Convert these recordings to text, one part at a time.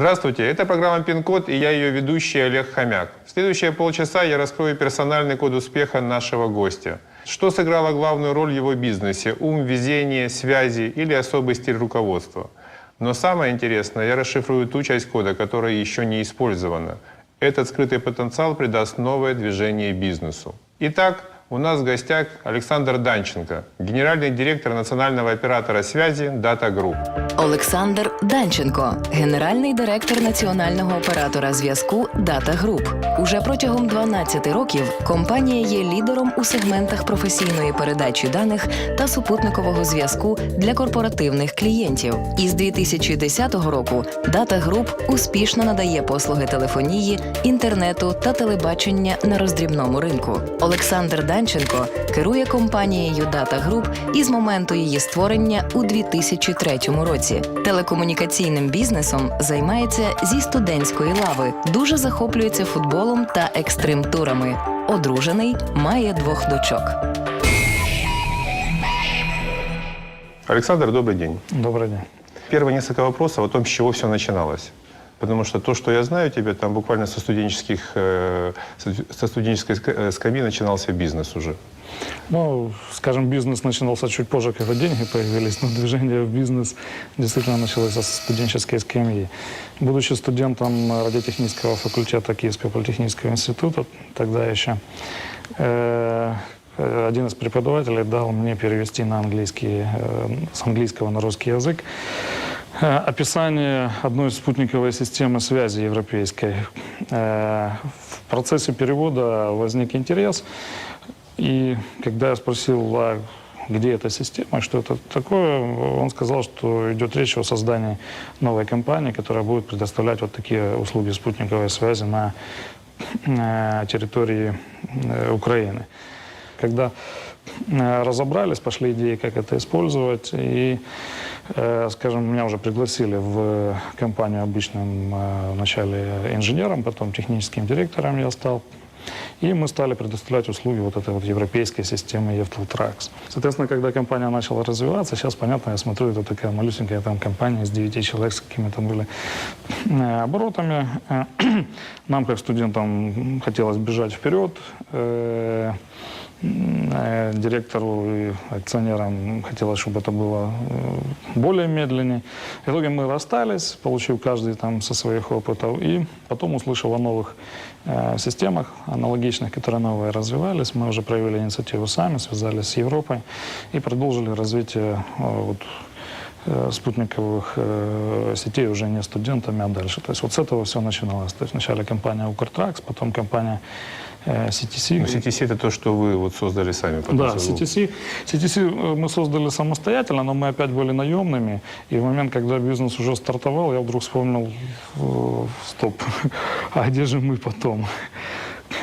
Здравствуйте, это программа «Пин-код» и я ее ведущий Олег Хомяк. В следующие полчаса я раскрою персональный код успеха нашего гостя. Что сыграло главную роль в его бизнесе – ум, везение, связи или особый стиль руководства? Но самое интересное, я расшифрую ту часть кода, которая еще не использована. Этот скрытый потенциал придаст новое движение бизнесу. Итак, у нас в гостях Александр Данченко, генеральный директор национального оператора связи Data Group. Олександр Данченко, генеральний директор національного оператора зв'язку Data Group. Уже протягом 12 років компанія є лідером у сегментах професійної передачі даних та супутникового зв'язку для корпоративних клієнтів. Із 2010 року Data Group успішно надає послуги телефонії, інтернету та телебачення на роздрібному ринку. Олександр Данченко керує компанією Data Group із моменту її створення у 2003 році. Телекомунікаційним бізнесом займається зі студентської лави, дуже захоплюється футболом та екстрим-турами. Одружений, має двох дочок. Александр, добрый день. Добрый день. Первые несколько вопросов о том, с чего все начиналось. Потому что то, что я знаю тебе, там буквально со, студенческих, э, со- студенческой э, скамьи начинался бизнес уже. Ну, скажем, бизнес начинался чуть позже, когда деньги появились, но движение в бизнес действительно началось со студенческой скамьи. Будучи студентом радиотехнического факультета Киевского политехнического института, тогда еще, э, один из преподавателей дал мне перевести на английский, с английского на русский язык описание одной спутниковой системы связи европейской. Э, В процессе перевода возник интерес, и когда я спросил, а где эта система, что это такое, он сказал, что идет речь о создании новой компании, которая будет предоставлять вот такие услуги спутниковой связи на э, территории э, Украины. Когда э, разобрались, пошли идеи, как это использовать, и, э, скажем, меня уже пригласили в компанию обычным э, вначале инженером, потом техническим директором я стал. И мы стали предоставлять услуги вот этой вот европейской системы Евтелтракс. Соответственно, когда компания начала развиваться, сейчас, понятно, я смотрю, это такая малюсенькая там компания из 9 человек с какими-то были э, оборотами. Э, Нам, как студентам, хотелось бежать вперед. Э, Директору и акционерам хотелось, чтобы это было э, более медленнее. В итоге мы расстались, получив каждый там со своих опытов, и потом услышал о новых э, системах аналогичных, которые новые развивались. Мы уже проявили инициативу сами, связались с Европой и продолжили развитие э, вот, э, спутниковых э, сетей уже не студентами, а дальше. То есть вот с этого все начиналось. То есть вначале компания Укртракс, потом компания CTC. Но CTC это то, что вы вот создали сами. Да, CTC, CTC э, мы создали самостоятельно, но мы опять были наемными. И в момент, когда бизнес уже стартовал, я вдруг вспомнил, э, стоп, а где же мы потом?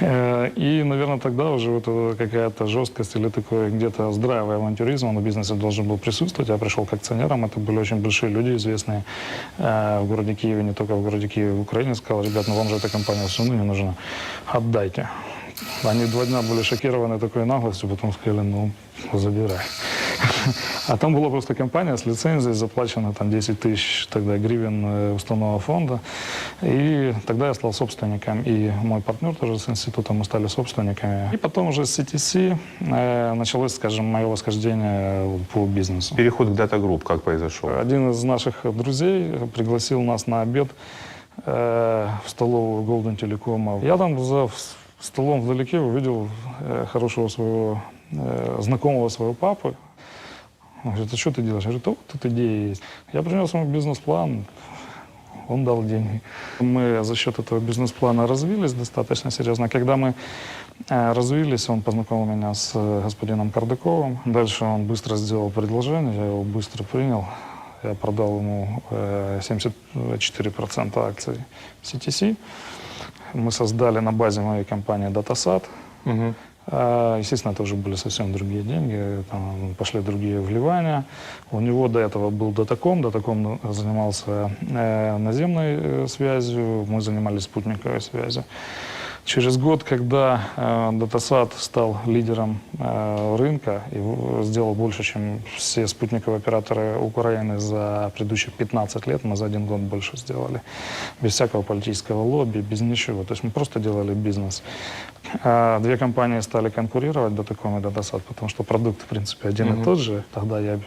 Э, И, наверное, тогда уже вот эта какая-то жесткость или такой где-то здравый авантюризм, он в бизнесе должен был присутствовать. Я пришел к акционерам, это были очень большие люди, известные э, в городе Киеве, не только в городе Киеве, в Украине. Сказал, ребят, ну вам же эта компания все равно не нужна, отдайте. Они два дня были шокированы такой наглостью, потом сказали, ну, забирай. А там была просто компания с лицензией, заплачено там 10 тысяч тогда гривен э, уставного фонда. И тогда я стал собственником, и мой партнер тоже с института, мы стали собственниками. И потом уже с CTC э, началось, скажем, мое восхождение э, по бизнесу. Переход к Data Group как произошел? Один из наших друзей пригласил нас на обед э, в столовую Golden Телекома. Я там за столом вдалеке увидел э, хорошего своего э, знакомого своего папы. Он говорит, а что ты делаешь? Я говорю, вот тут идея есть. Я принес ему бизнес-план, он дал деньги. Мы за счет этого бизнес-плана развились достаточно серьезно. Когда мы э, развились, он познакомил меня с господином Кардаковым. Дальше он быстро сделал предложение, я его быстро принял. Я продал ему э, 74% акций CTC. Мы создали на базе моей компании DataSat. Мгм. А, Естественно, это уже были совсем другие деньги, там пошли другие вливания. У него до этого был Датаком, Датаком занимался э, наземной э, связью, мы занимались спутниковой связью. Через год, когда э, Датасат стал лидером э, рынка и сделал больше, чем все спутниковые операторы Украины за предыдущие 15 лет, мы за один год больше сделали. Без всякого политического лобби, без ничего. То есть мы просто делали бизнес. А две компании стали конкурировать, Датаком и Датасат, потому что продукт, в принципе, один и тот же. Тогда я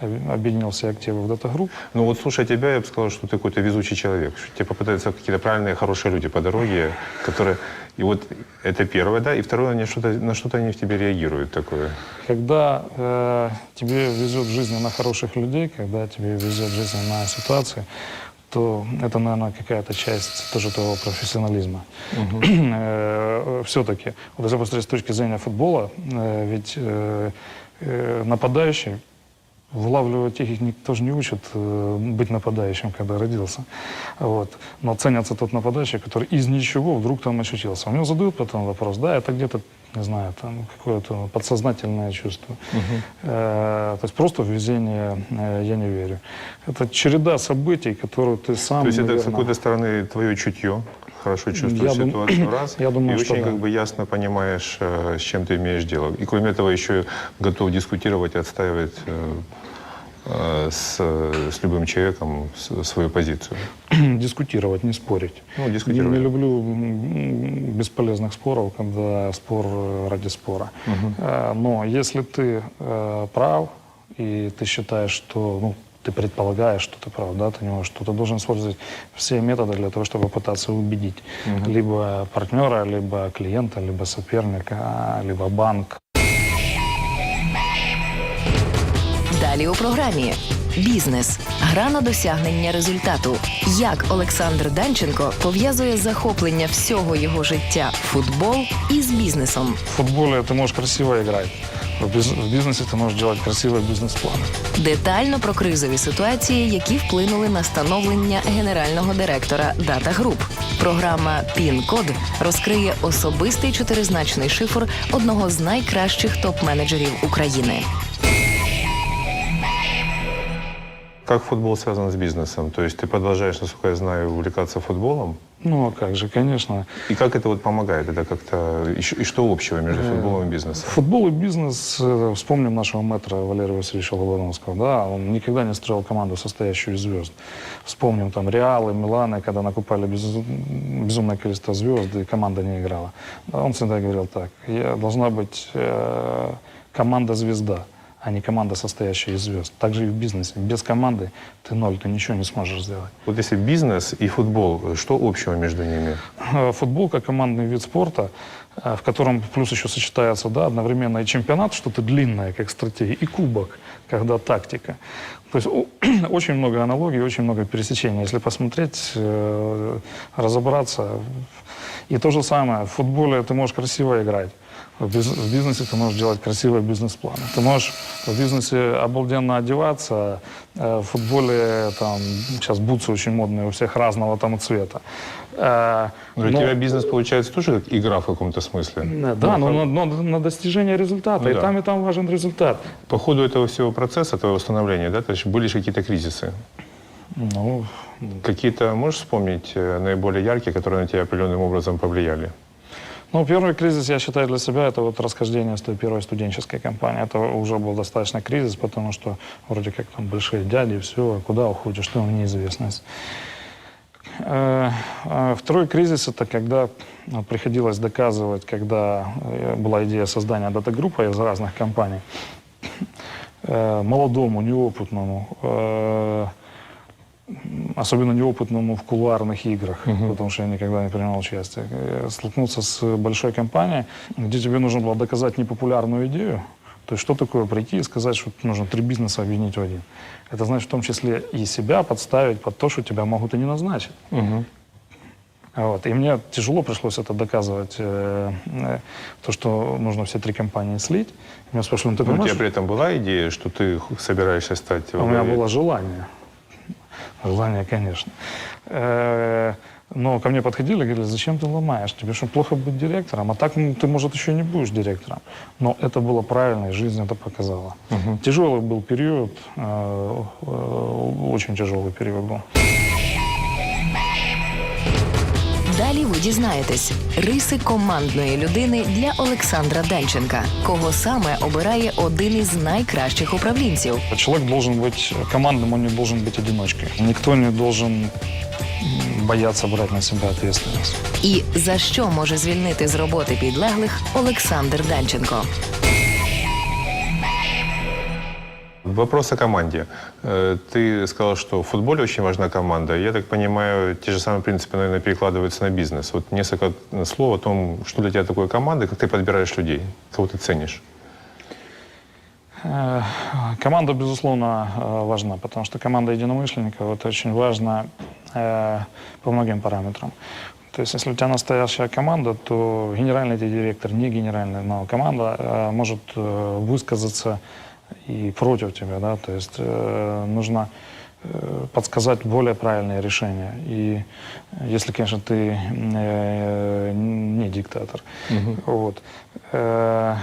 об- объединил все активы в Датагрупп. Ну вот слушая тебя, я бы сказал, что ты какой-то везучий человек. Что тебе попадаются какие-то правильные, хорошие люди по дороге, которые... И вот это первое, да, и второе, они что-то, на что-то они в тебе реагируют такое. Когда э, тебе везет в жизни на хороших людей, когда тебе везет в жизни на ситуации, то это, наверное, какая-то часть тоже твоего профессионализма. Все-таки, вот если посмотреть с точки зрения футбола, э, ведь э, э, нападающий Вылавливать их никто же не учит э, быть нападающим, когда родился. Вот. Но ценится тот нападающий, который из ничего вдруг там очутился. У него задают потом вопрос, да, это где-то, не знаю, там какое-то подсознательное чувство. Э, то есть просто в везение э, я не верю. Это череда событий, которую ты сам, То есть это с какой-то стороны твое чутье, хорошо чувствуешь Я дум- ситуацию раз, я думаю, и очень да. как бы ясно понимаешь, э, с чем ты имеешь дело. И кроме этого еще готов дискутировать отстаивать э, э, с, с любым человеком свою позицию. дискутировать, не спорить. Ну, дискутировать. не люблю бесполезных споров, когда спор ради спора. Э, Но если ты прав, и ты считаешь, что ну, ты предполагаешь, что ты прав, да, ты не можешь, то ты должен использовать все методы для того, чтобы пытаться убедить либо партнера, либо клиента, либо соперника, либо банк. Далі у програмі Бізнес. Гра на досягнення результату. Як Олександр Данченко пов'язує захоплення всього його життя футбол із бізнесом. В футболе ты можешь красиво играть, в биз- в бизнесе ты можешь делать красивые бизнес-планы. Детально про кризові ситуації, які вплинули на становлення генерального директора Дата Груп. Програма Пін-код розкриє особистий чотиризначний шифр одного з найкращих топ-менеджерів України. Как футбол связан с бизнесом? То есть ты продолжаешь, насколько я знаю, увлекаться футболом? Ну, а как же, конечно. И как это вот помогает? Это как-то... И, что общего между футболом и бизнесом? Футбол и бизнес, э, вспомним нашего мэтра Валерия Васильевича Лобановского, да, он никогда не строил команду, состоящую из звезд. Вспомним там Реалы, Миланы, когда накупали без- безумное количество звезд, и команда не играла. Да, он всегда говорил так, я, должна быть э, команда-звезда, а не команда, состоящая из звезд. Так же и в бизнесе. Без команды ты ноль, ты ничего не сможешь сделать. Вот если бизнес и футбол, что общего между ними? Э, Футбол как командный вид спорта, э, в котором плюс еще сочетается да, одновременно и чемпионат, что-то длинное, как стратегия, и кубок, когда тактика. То есть очень много аналогий, очень много пересечений. Если посмотреть, э, разобраться. И то же самое, в футболе ты можешь красиво играть. В биз- в бизнесе ты можешь делать красивые бизнес-планы. Ты можешь в бизнесе обалденно одеваться, э, в футболе там сейчас бутсы очень модные у всех разного там цвета. Э, Но у но- тебя бизнес получается тоже как игра в каком-то смысле? Да, но, Ну, на, но на достижение результата. Ну и да. там, и там важен результат. По ходу этого всего процесса, твоего становления, да, то есть были же какие-то кризисы? Ну, Какие-то, можешь вспомнить, э, наиболее яркие, которые на тебя определенным образом повлияли? ну, первый кризис, я считаю, для себя, это вот расхождение с той первой студенческой компании. Это уже был достаточно кризис, потому что вроде как там большие дяди, все, куда уходишь, что в неизвестность. Э, а Второй кризис – это когда э, приходилось доказывать, когда э, была идея создания дата-группы из разных компаний, молодому, неопытному, особенно неопытному в кулуарных играх, потому что я никогда не принимал участие, э, столкнуться с большой компанией, где тебе нужно было доказать непопулярную идею. То есть что такое прийти и сказать, что нужно три бизнеса объединить в один? Это значит в том числе и себя подставить под то, что тебя могут и не назначить. Вот. И мне тяжело пришлось это доказывать, э, э, то, что нужно все три компании слить. Меня спрашивают, ну ты Ну, у понимаешь, тебя при этом была идея, что ты собираешься стать... у меня было желание. Желание, конечно. Э, Но ко мне подходили и говорили, зачем ты ломаешь? Тебе что, плохо быть директором? А так ну, ты, может, еще не будешь директором. Но это было правильно, и жизнь это показала. Тяжелый был период, э, э, очень тяжелый период был. Далі в ви дізнаєтесь риси командної людини для Олександра Данченка, кого саме обирає один із найкращих управлінців. Человек должен быть командным, он не должен быть одиночкой. Никто не должен м, бояться брать на себя ответственность. І за що може звільнити з роботи підлеглих Олександр Данченко. Вопрос о команде. Э, Ты сказал, что в футболе очень важна команда. Я так понимаю, те же самые принципы, наверное, перекладываются на бизнес. Вот несколько слов о том, что для тебя такое команда, как ты подбираешь людей, кого ты ценишь. Э, Команда, безусловно, э, важна, потому что команда единомышленников это очень важно по многим параметрам. То есть, если у тебя настоящая команда, то генеральный директор, не генеральный, но команда может высказаться и против тебя, да, то есть э, нужно э, подсказать более правильные решения. И если, конечно, ты э, не диктатор. Вот. Э,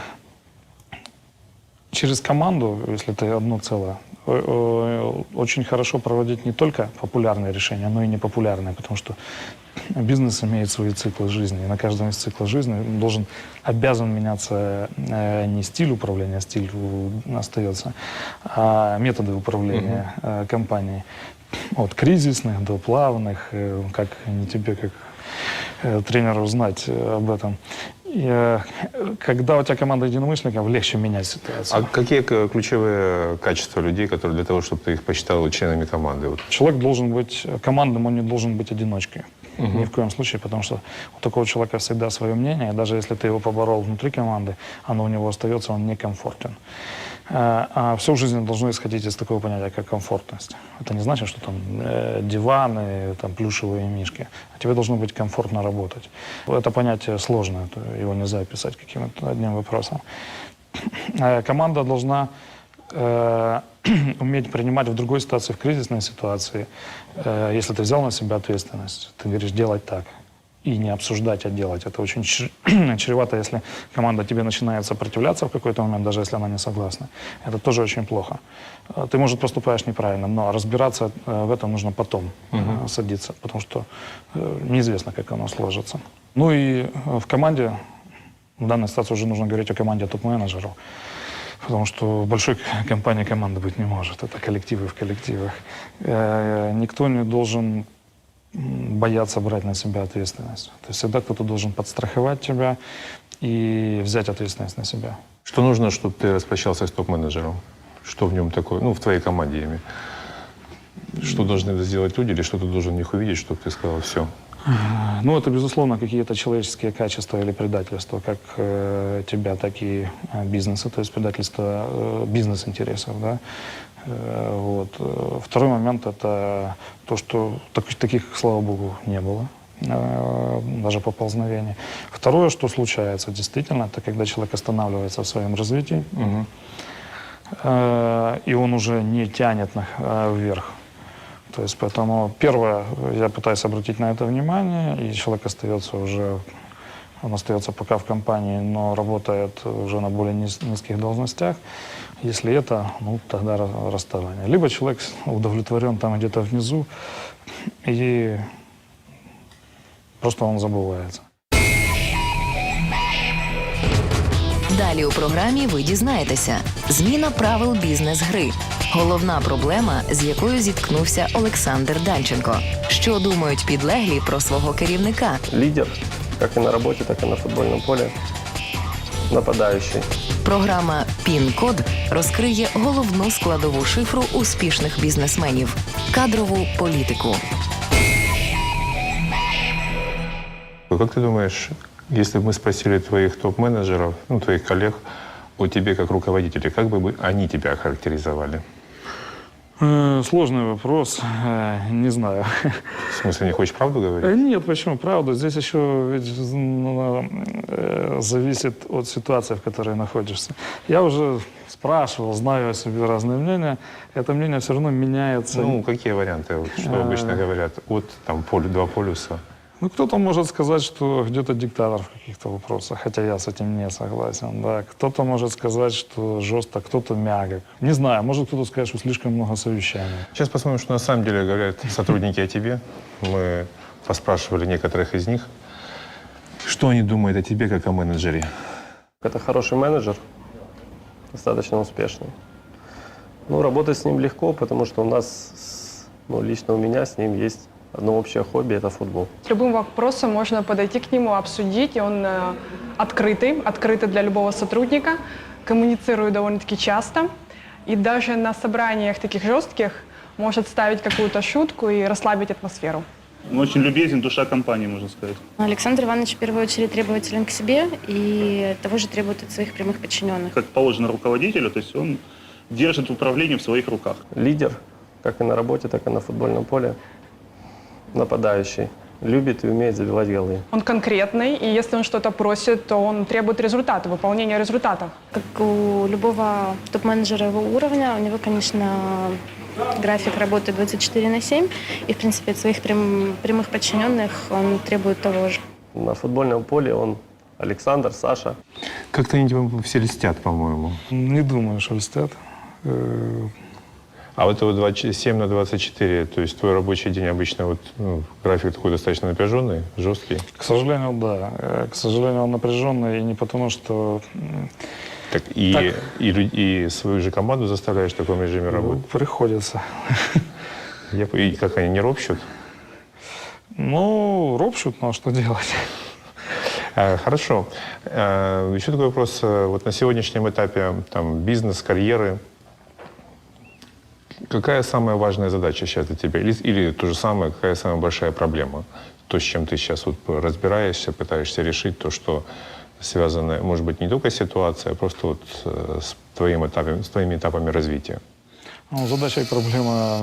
через команду, если ты одно целое, э, э, очень хорошо проводить не только популярные решения, но и непопулярные, потому что бизнес имеет свои циклы жизни. И на каждом из циклов жизни должен, обязан меняться э, не стиль управления, стиль у- остается, а методы управления э, компанией. От кризисных до плавных, э, как не тебе, как тренеру знать об этом. И, э, когда у тебя команда единомышленников, легче менять ситуацию. А какие к- ключевые качества людей, которые для того, чтобы ты их посчитал членами команды? Вот. Человек должен быть командным, он не должен быть одиночкой. Ни в коем случае, потому что у такого человека всегда свое мнение, и даже если ты его поборол внутри команды, оно у него остается, он некомфортен. Э, А все в жизни должно исходить из такого понятия, как комфортность. Это не значит, что там э, диваны, там плюшевые мишки. А тебе должно быть комфортно работать. Это понятие сложное, его нельзя описать каким-то одним вопросом. Э, Команда должна э, уметь принимать в другой ситуации, в кризисной ситуации, э, если ты взял на себя ответственность, ты говоришь делать так. И не обсуждать, а делать. Это очень чр- чревато, если команда тебе начинает сопротивляться в какой-то момент, даже если она не согласна. Это тоже очень плохо. Э, Ты, может, поступаешь неправильно, но разбираться э, в этом нужно потом э, садиться, потому что неизвестно, как оно сложится. Ну и в команде, в данной ситуации уже нужно говорить о команде топ-менеджеров. Потому что в большой компании команды быть не может. Это коллективы в коллективах. Никто не должен м, бояться брать на себя ответственность. То есть всегда кто-то должен подстраховать тебя и взять ответственность на себя. Что нужно, чтобы ты распрощался с топ-менеджером? Что в нем такое? Ну, в твоей команде, имею. Что должны сделать люди, или что ты должен в них увидеть, чтобы ты сказал, все, Ну, это, безусловно, какие-то человеческие качества или предательства, как э, тебя, так и э, бизнеса, то есть предательство э, бизнес-интересов, да. Э, вот. Э, Второй момент – это то, что так- таких, слава богу, не было э, даже поползновений. Второе, что случается действительно, это когда человек останавливается в своем развитии, э, и он уже не тянет вверх. То есть поэтому первое, я пытаюсь обратить на это внимание, и человек остается уже, он остается пока в компании, но работает уже на более низ- низких должностях. Если это, ну тогда ра- расставание. Либо человек удовлетворен там где-то внизу, и просто он забывается. Далі у програмі ви дізнаєтеся: зміна правил бізнес-гри. Головна проблема, з якою зіткнувся Олександр Данченко. Що думають підлеглі про свого керівника? лидер, как и на работе, так и на футбольном поле Нападающий. Програма Пін-код розкриє головну складову шифру успішних бізнесменів кадрову політику. Как ты думаешь, если бы мы спросили твоих топ-менеджеров, ну, твоих коллег, о тебе как руководителе, как бы бы они тебя охарактеризовали? Э, Сложный вопрос, э, не знаю. В смысле, не хочешь правду Э, говорить? Нет, почему? Правда. Здесь еще ведь, ну, э, зависит от ситуации, в которой находишься. Я уже спрашивал, знаю о себе разные мнения. Это мнение все равно меняется. Ну, какие варианты, вот, что обычно говорят, от там полю, два полюса? Ну, кто-то может сказать, что где-то диктатор в каких-то вопросах, хотя я с этим не согласен. Да. Кто-то может сказать, что жестко, кто-то мягок. Не знаю, может кто-то скажет, что слишком много совещаний. Сейчас посмотрим, что на самом деле говорят сотрудники о тебе. Мы поспрашивали некоторых из них. Что они думают о тебе как о менеджере? Это хороший менеджер, достаточно успешный. Ну, работать с ним легко, потому что у нас, ну, лично у меня с ним есть одно общее хобби – это футбол. С любым вопросом можно подойти к нему, обсудить. И он э, открытый, открытый для любого сотрудника, коммуницирует довольно-таки часто. И даже на собраниях таких жестких может ставить какую-то шутку и расслабить атмосферу. Он очень любезен, душа компании, можно сказать. Александр Иванович в первую очередь требователен к себе и того же требует от своих прямых подчиненных. Как положено руководителю, то есть он держит управление в своих руках. Лидер, как и на работе, так и на футбольном поле, нападающий, любит и умеет забивать голы. Он конкретный, и если он что-то просит, то он требует результата, выполнения результатов. Как у любого топ-менеджера его уровня, у него, конечно, график работы 24 на 7, и, в принципе, от своих прям- прямых подчиненных он требует того же. На футбольном поле он Александр, Саша. Как-то они тебе все льстят, по-моему. Не думаю, что льстят. Э, А вот это вот 27 на 24, то есть твой рабочий день обычно вот ну, график такой достаточно напряженный, жесткий. К сожалению, да. Э, К сожалению, он напряженный, и не потому, что Так и, Так. и, и свою же команду заставляешь в таком режиме ну, работать. приходится. Я и как они не ропщут? Ну, ропщут, но что делать? А, Хорошо. А, Еще такой вопрос. Вот на сегодняшнем этапе там, бизнес, карьеры. Какая самая важная задача сейчас для тебя? Или, или то же самое, какая самая большая проблема? То, с чем ты сейчас вот разбираешься, пытаешься решить, то, что связано, может быть, не только с ситуацией, а просто вот э, с, твоим этапом, с твоими этапами развития. Ну, задача и проблема,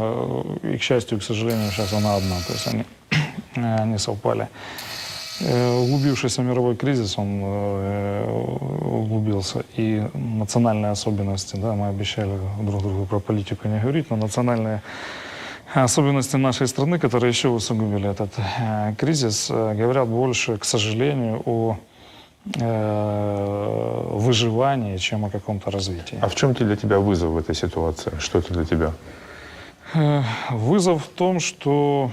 э, и к счастью, и к сожалению, сейчас она одна. То есть они э, не совпали. Э, Углубившийся мировой кризис, он э, углубился. И национальные особенности, да, мы обещали друг другу про политику не говорить, но национальные особенности нашей страны, которые еще усугубили этот э, кризис, говорят больше, к сожалению, о выживании, чем о каком-то развитии. А в чем для тебя вызов в этой ситуации? Что это для тебя? Вызов в том, что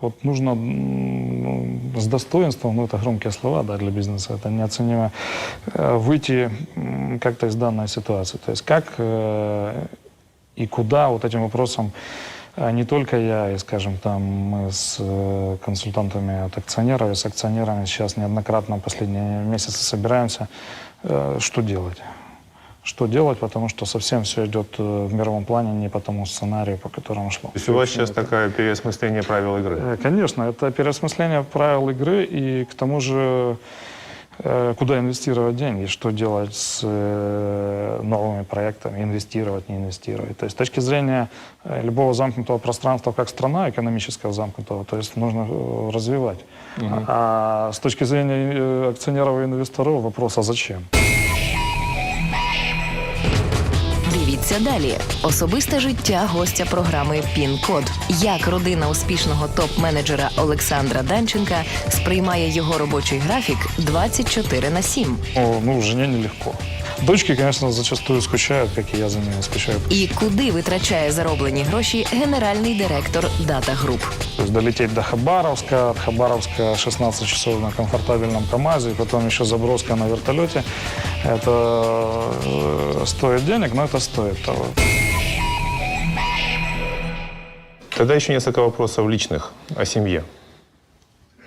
вот нужно м, с достоинством, ну это громкие слова да, для бизнеса, это неоценимо, э, выйти как-то из данной ситуации. То есть как э, и куда вот этим вопросом э, не только я, и, скажем, там мы с э, консультантами от акционеров и с акционерами сейчас неоднократно последние месяцы собираемся, что делать что делать, потому что совсем все идет э, в мировом плане не по тому сценарию, по которому шло. То есть у вас сейчас такое переосмысление правил игры? Э, Конечно, это переосмысление правил игры и к тому же э, куда инвестировать деньги, что делать с новыми проектами, инвестировать, не инвестировать. То есть с точки зрения любого замкнутого пространства как страна, экономического замкнутого, то есть нужно развивать. А с точки зрения акционеров и инвесторов вопрос, а зачем? Дивіться далі. Особисте життя гостя програми Пін-код. Як родина успішного топ-менеджера Олександра Данченка сприймає його робочий графік 24 на 7. Ну, ну, жене нелегко. Дочки, конечно, зачастую скучают, как и я за ними скучаю. І куди витрачає зароблені гроші генеральний директор Дата Груп. То есть долететь до Хабаровска, от Хабаровска 16 часов на комфортабельном КАМАЗе, и потом еще заброска на вертолете. Это э, стоит денег, но это стоит того. Тогда еще несколько вопросов личных о семье.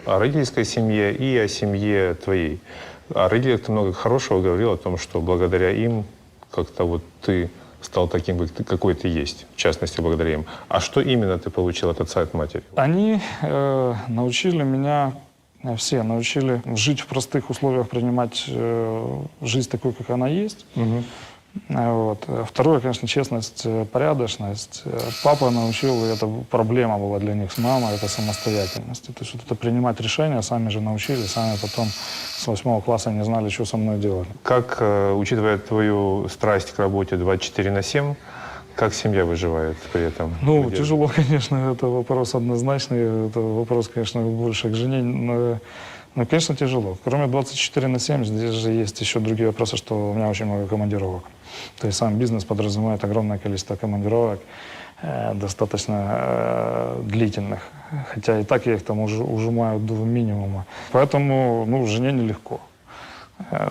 О родительской семье и о семье твоей. Родителях ты много хорошего говорил, о том, что благодаря им как-то вот ты стал таким, какой ты есть, в частности, благодаря им. А что именно ты получил от отца и от матери? Они э, научили меня, э, все научили жить в простых условиях, принимать э, жизнь такой, как она есть. Э, Вот. Э, Второе, конечно, честность, э, порядочность. Э, Папа научил, и это проблема была для них с мамой, это самостоятельность. То есть вот это принимать решения, сами же научили, сами потом с восьмого класса не знали, что со мной делать. Как, э, учитывая твою страсть к работе 24 на 7, как семья выживает при этом? Ну, Где- тяжело, конечно, это вопрос однозначный. Это вопрос, конечно, больше к жене. Ну, конечно, тяжело. Кроме 24 на 7, здесь же есть еще другие вопросы, что у меня очень много командировок. То есть сам бизнес подразумевает огромное количество командировок, э, достаточно э, длительных. Хотя и так я их там уже ужимаю до минимума. Поэтому, ну, жене нелегко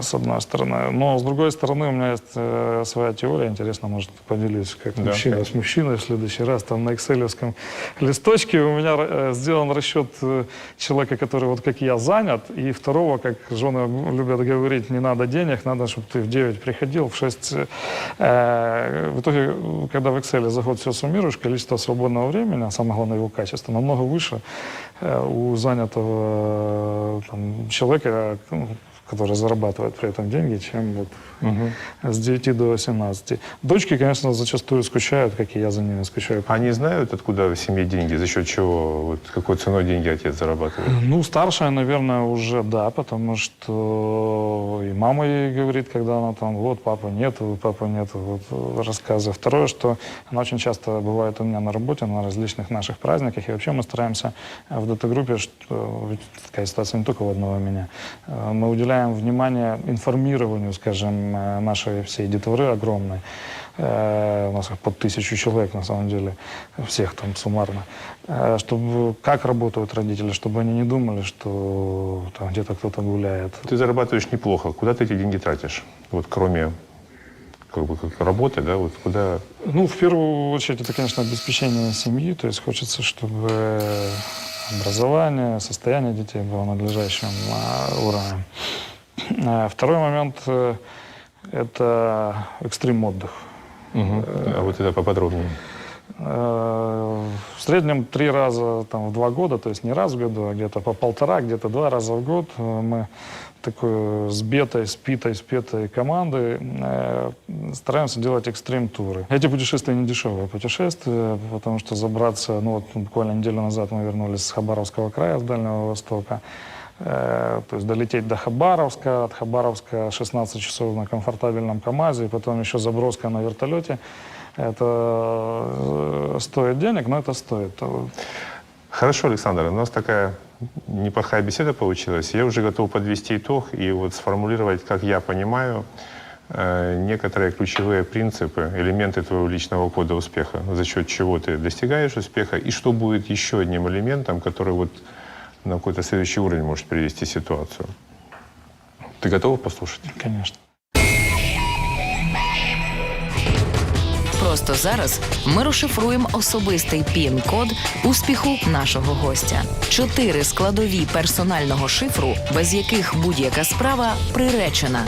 с одной стороны. Но с другой стороны, у меня есть э, своя теория, интересно, может, поделюсь, как Да, мужчина конечно. с мужчиной в следующий раз. Там на экселевском листочке у меня э, сделан расчет э, человека, который вот как я занят, и второго, как жены любят говорить, не надо денег, надо, чтобы ты в 9 приходил, в 6. э, в итоге, когда в Excel за год все суммируешь, количество свободного времени, а самое главное его качество, намного выше э, у занятого э, там, человека, который зарабатывает при этом деньги, чем вот с 9 до 18. Дочки, конечно, зачастую скучают, как и я за ними скучаю. Они знают, откуда в семье деньги, за счет чего, вот, какой ценой деньги отец зарабатывает? Ну, старшая, наверное, уже да, потому что и мама ей говорит, когда она там, вот, папа нету, папа нету, вот, рассказы. Второе, что она очень часто бывает у меня на работе, на различных наших праздниках, и вообще мы стараемся в дата-группе, что такая ситуация не только у одного меня, э, мы уделяем внимание информированию, скажем, э, нашей всей детворы огромной. Э, У нас их под тысячу человек, на самом деле, всех там суммарно. Э, Чтобы как работают родители, чтобы они не думали, что там где-то кто-то гуляет. Ты зарабатываешь неплохо. Куда ты эти деньги тратишь? Вот кроме как бы, как работы, да, вот куда... Ну, в первую очередь, это, конечно, обеспечение семьи. То есть хочется, чтобы образование, состояние детей было надлежащим а, уровнем. Второй момент это экстрим отдых. А вот это поподробнее. Э, В среднем три раза там, в два года, то есть не раз в году, а где-то по полтора, где-то два раза в год э, мы такой сбитой, спитой, спетой команды э, стараемся делать экстрим-туры. Эти путешествия не дешевые путешествия, потому что забраться, ну вот буквально неделю назад мы вернулись с Хабаровского края, с Дальнего Востока, то есть долететь до Хабаровска, от Хабаровска 16 часов на комфортабельном КАМАЗе, и потом еще заброска на вертолете. Это э, стоит денег, но это стоит. Хорошо, Александр, у нас такая неплохая беседа получилась. Я уже готов подвести итог и вот сформулировать, как я понимаю, э, некоторые ключевые принципы, элементы твоего личного кода успеха, за счет чего ты достигаешь успеха, и что будет еще одним элементом, который вот на какой-то следующий уровень может привести ситуацию. Ты готов послушать? Конечно. Просто зараз ми розшифруємо особистий пін-код успіху нашого гостя. Чотири складові персонального шифру, без яких будь-яка справа приречена.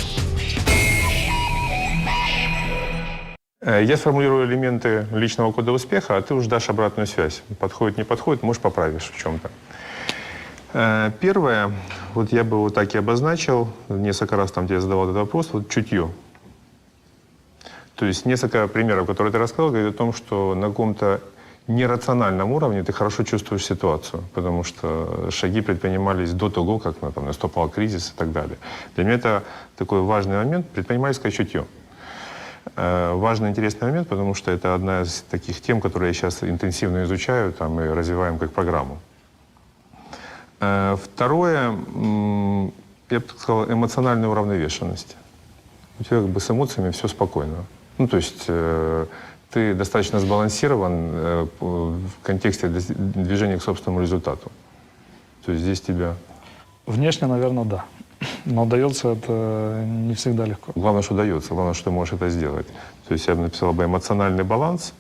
Э, Я сформулирую элементы личного кода успеха, а ты уже дашь обратную связь. Подходит, не подходит, может, поправишь в чем-то. Э, Первое, вот я бы вот так и обозначил, несколько раз там тебе задавал этот вопрос, вот чутье. То есть несколько примеров, которые ты рассказал, говорят о том, что на каком-то нерациональном уровне ты хорошо чувствуешь ситуацию, потому что шаги предпринимались до того, как ну, там, наступал кризис и так далее. Для меня это такой важный момент, предпринимательское чутье. Э, Важный, интересный момент, потому что это одна из таких тем, которые я сейчас интенсивно изучаю там, и развиваем как программу. Э, Второе, я бы так сказал, эмоциональная уравновешенность. У тебя как бы с эмоциями все спокойно. Ну, то есть э, ты достаточно сбалансирован э, в контексте движения к собственному результату. То есть здесь тебя... Внешне, наверное, да. Но дается это не всегда легко. Главное, что дается, главное, что ты можешь это сделать. То есть я бы написал бы эмоциональный баланс.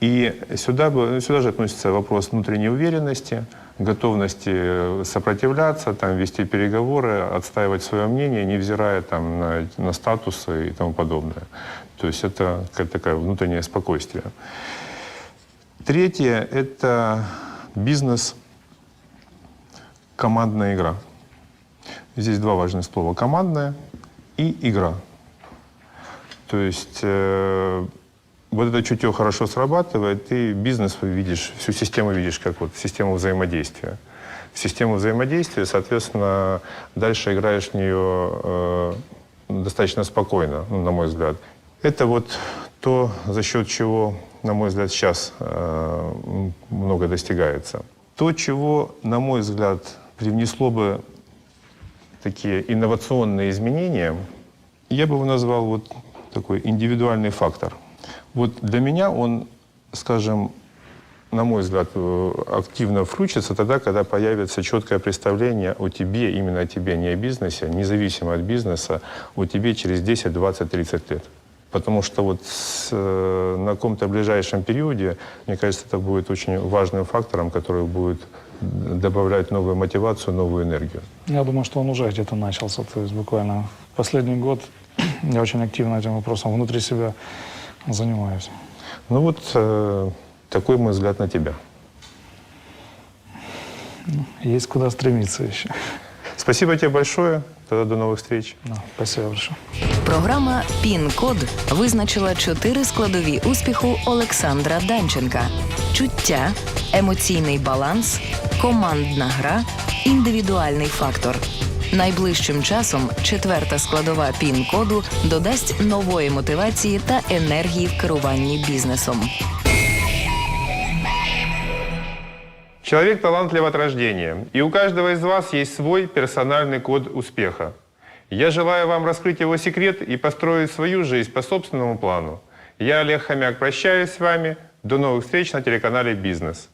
И сюда, бы, сюда же относится вопрос внутренней уверенности, готовности э, сопротивляться, там, вести переговоры, отстаивать свое мнение, невзирая там, на, на статусы и тому подобное. То есть это какая-то такое внутреннее спокойствие. Третье – это бизнес, командная игра. Здесь два важных слова – командная и игра. То есть э, вот это чутье хорошо срабатывает, ты бизнес видишь, всю систему видишь как вот систему взаимодействия. В систему взаимодействия, соответственно, дальше играешь в нее э, достаточно спокойно, ну, на мой взгляд. Это вот то, за счет чего, на мой взгляд, сейчас э, много достигается. То, чего, на мой взгляд, привнесло бы такие инновационные изменения, я бы его назвал вот такой индивидуальный фактор. Вот для меня он, скажем, на мой взгляд, э, активно включится тогда, когда появится четкое представление о тебе, именно о тебе, не о бизнесе, независимо от бизнеса, о тебе через 10, 20, 30 лет. Потому что вот с, э, на каком-то ближайшем периоде, мне кажется, это будет очень важным фактором, который будет добавлять новую мотивацию, новую энергию. Я думаю, что он уже где-то начался. То есть буквально последний год я очень активно этим вопросом внутри себя занимаюсь. Ну вот э, такой мой взгляд на тебя. Есть куда стремиться еще. Спасибо тебе большое. Тогда до новых встреч. Да, спасибо большое. Програма Пін-код визначила чотири складові успіху Олександра Данченка: чуття, емоційний баланс, командна гра, індивідуальний фактор. Найближчим часом четверта складова пін-коду додасть нової мотивації та енергії в керуванні бізнесом. Человек талантлив от рождения, и у каждого из вас есть свой персональный код успеха. Я желаю вам раскрыть его секрет и построить свою жизнь по собственному плану. Я, Олег Хомяк, прощаюсь с вами. До новых встреч на телеканале «Бизнес».